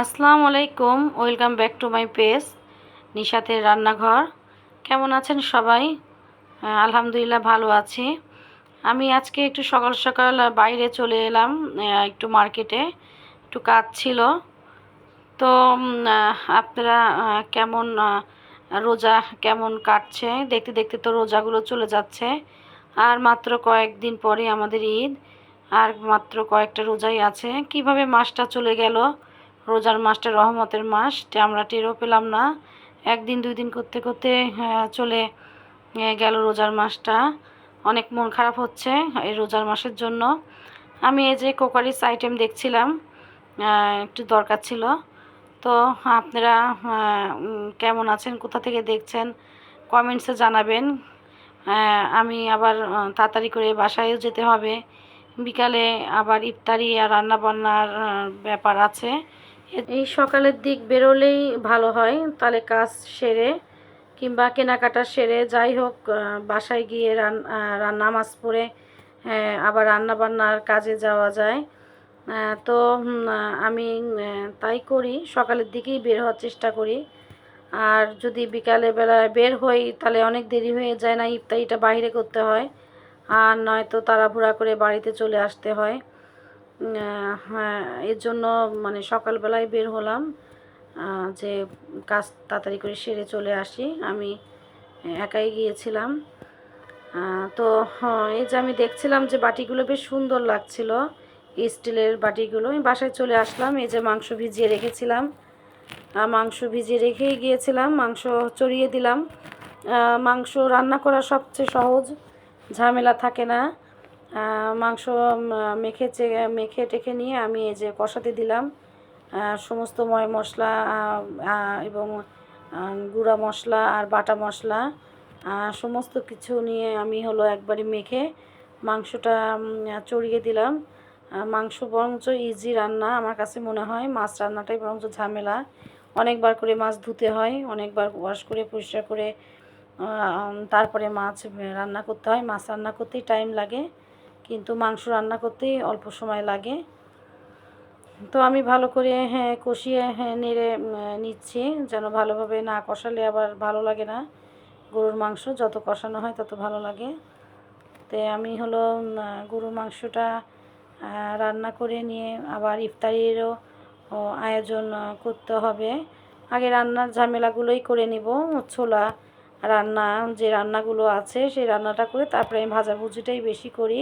আসসালামু আলাইকুম, welcome back to my page, নিশাতের রান্নাঘর। কেমন আছেন সবাই? আলহামদুলিল্লাহ ভালো আছি। আমি আজকে একটু সকাল সকাল বাইরে চলে এলাম একটু মার্কেটে, একটু কাজ ছিল। তো আপনারা কেমন রোজা কেমন কাটছে? দেখতে দেখতে তো রোজাগুলো চলে যাচ্ছে। আর মাত্র কয়েকদিন পরে আমাদের ঈদ, আর মাত্র কয়েকটা রোজাই আছে। কীভাবে মাসটা চলে গেল? রোজার মাসটা রহমতের মাস আমরা টেরও পেলাম না। একদিন, দুই দিন করতে করতে চলে গেল রোজার মাসটা। অনেক মন খারাপ হচ্ছে এই রোজার মাসের জন্য। আমি এই যে কোকারিস আইটেম দেখছিলাম একটু দরকার ছিল। তো আপনারা কেমন আছেন, কোথা থেকে দেখছেন কমেন্টসে জানাবেন। আমি আবার তাড়াতাড়ি করে বাসায়ও যেতে হবে। বিকালে আবার ইফতারি আর রান্না বান্নার ব্যাপার আছে। এই সকালের দিক বেরোলেই ভালো হয় তাহলে কাজ সেরে কিংবা কেনাকাটা সেরে যাই হোক বাসায় গিয়ে রান আহ, রান- নামাজ পড়ে আবার রান্না বান্নার কাজে যাওয়া যায়। তো আমি তাই করি সকালের দিকেই বের হওয়ার চেষ্টা করি। আর যদি বিকালে বেলায় বের হই তাহলে অনেক দেরি হয়ে যায় না ইফতারিটা বাইরে করতে হয়। আর নয়তো তাড়াহুড়া করে বাড়িতে চলে আসতে হ্যাঁ। এর জন্য মানে সকালবেলায় বের হলাম যে কাজ তাড়াতাড়ি করে সেরে চলে আসি। আমি একাই গিয়েছিলাম। তো হ্যাঁ, এই যে আমি দেখছিলাম যে বাটিগুলো বেশ সুন্দর লাগছিল স্টিলের বাটিগুলো। আমি বাসায় চলে আসলাম এই যে মাংস ভিজিয়ে রেখেছিলাম। মাংস ভিজিয়ে রেখেই গিয়েছিলাম মাংস চড়িয়ে দিলাম। মাংস রান্না করা সবচেয়ে সহজ ঝামেলা থাকে না। মাংস মেখে মেখে টেখে নিয়ে আমি এই যে কষাতে দিলাম। সমস্ত ময় মশলা এবং গুঁড়া মশলা আর বাটা মশলা সমস্ত কিছু নিয়ে আমি হলো একবারে মেখে মাংসটা চড়িয়ে দিলাম। মাংস বরঞ্চ ইজি রান্না আমার কাছে মনে হয়। মাছ রান্নাটাই বরঞ্চ ঝামেলা। অনেকবার করে মাছ ধুতে হয়, অনেকবার ওয়াশ করে, পরিষ্কার করে তারপরে মাছ রান্না করতে হয়। মাছ রান্না করতেই টাইম লাগে। কিন্তু মাংস রান্না করতেই অল্প সময় লাগে। তো আমি ভালো করে হ্যাঁ কষিয়ে হ্যাঁ নেড়ে নিচ্ছি যেন ভালোভাবে না কষালে আবার ভালো লাগে না। গরুর মাংস যত কষানো হয় তত ভালো লাগে। তো আমি হলো গরুর মাংসটা রান্না করে নিয়ে আবার ইফতারিরও আয়োজন করতে হবে। আগে রান্নার ঝামেলাগুলোই করে নিব। ছোলা রান্না, যে রান্নাগুলো আছে সেই রান্নাটা করে তারপরে আমি ভাজাভুজিটাই বেশি করি।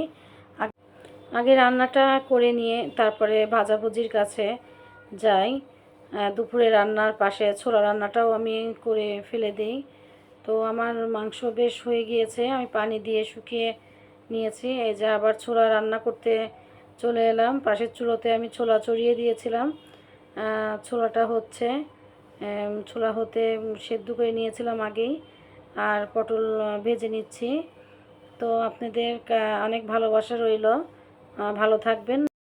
আগ- রান্নাটা করে নিয়ে তারপরে ভাজাভুজির কাছে যাই। দুপুরে রান্নার পাশে ছোলা রান্নাটাও আমি করে ফেলে দিই। তো আমার মাংস বেশ হয়ে গিয়েছে, আমি পানি দিয়ে শুকিয়ে নিয়েছি। এই যে আবার ছোলা রান্না করতে চলে এলাম। পাশের চুলোতে আমি ছোলা চড়িয়ে দিয়েছিলাম। ছোলাটা হচ্ছে ছোলা হতে সেদ্ধ করে নিয়েছিলাম আগেই। আর পটল ভেজে নিচ্ছি। তো আপনাদের অনেক ভালোবাসা রইল। ভালো থাকবেন।